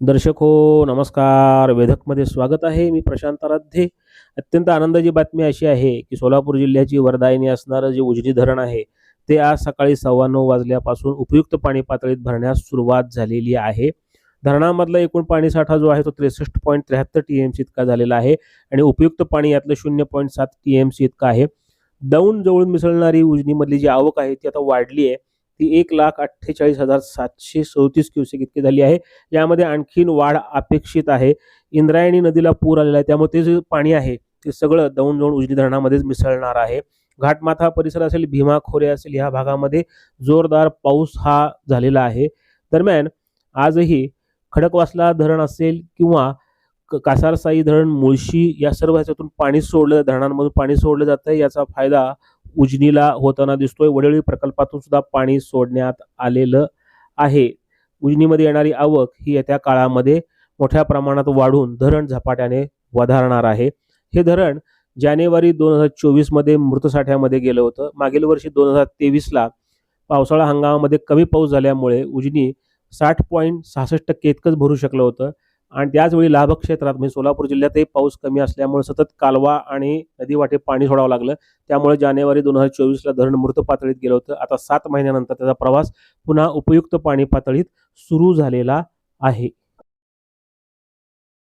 दर्शक हो नमस्कार. वेधकमध्ये स्वागत आहे. मी प्रशांत आराध्ये. अत्यंत आनंदाची बातमी अशी आहे की सोलापूर जिल्ह्याची वरदायिनी असणारं जे उजनी धरण आहे ते आज सकाळी सव्वा नऊ वाजल्यापासून उपयुक्त पाणी पातळीत भरण्यास सुरुवात झालेली आहे. धरणामधला एकूण पाणीसाठा जो आहे तो त्रेसष्ट पॉईंट त्र्याहत्तर टी एम सी इतका झालेला आहे आणि उपयुक्त पाणी यातलं शून्य पॉईंट सात टी एम सी इतकं आहे. दौंड जवळून मिसळणारी उजनीमधली जी आवक आहे ती आता वाढली आहे. ती एक लाख अठ्ठेचाळीस हजार सातशे चौतीस क्युसेक इतकी झाली आहे. यामध्ये आणखीन वाढ अपेक्षित आहे. इंद्रायणी नदीला पूर आलेला आहे. त्यामुळे ते जे पाणी आहे ते सगळं दौंड दौंड उजनी धरणामध्येच मिसळणार आहे. घाटमाथा परिसर असेल भीमा खोरे असेल ह्या भागामध्ये जोरदार पाऊस हा झालेला आहे. दरम्यान आजही खडकवासला धरण असेल किंवा क- कासारसाई धरण मुळशी या सर्व ह्याच्यातून पाणी सोडलं धरणांमधून पाणी सोडलं जातं याचा फायदा उजनीला होताना दिसतोय. वडळी प्रकल्पातून सुद्धा पाणी सोडण्यात आलेलं आहे. उजनीमध्ये येणारी आवक ही येत्या काळामध्ये मोठ्या प्रमाणात वाढून धरण झपाट्याने वधारणार आहे. हे धरण जानेवारी दोन हजार चोवीसमध्ये मृतसाठ्यामध्ये गेलं होतं. मागील वर्षी दोन हजार तेवीसला पावसाळा हंगामामध्ये कमी पाऊस झाल्यामुळे उजनी साठ पॉईंट सहासष्ट टक्के इतकंच भरू शकलं होतं. आणि त्याचवेळी लाभ क्षेत्रात म्हणजे सोलापूर जिल्ह्यातही पाऊस कमी असल्यामुळे सतत कालवा आणि नदीवाटे पाणी सोडावं लागलं. त्यामुळे जानेवारी दोन हजार चोवीसला धरण मृत पातळीत गेलं होतं. आता सात महिन्यानंतर त्याचा प्रवास पुन्हा उपयुक्त पाणी पातळीत सुरू झालेला आहे.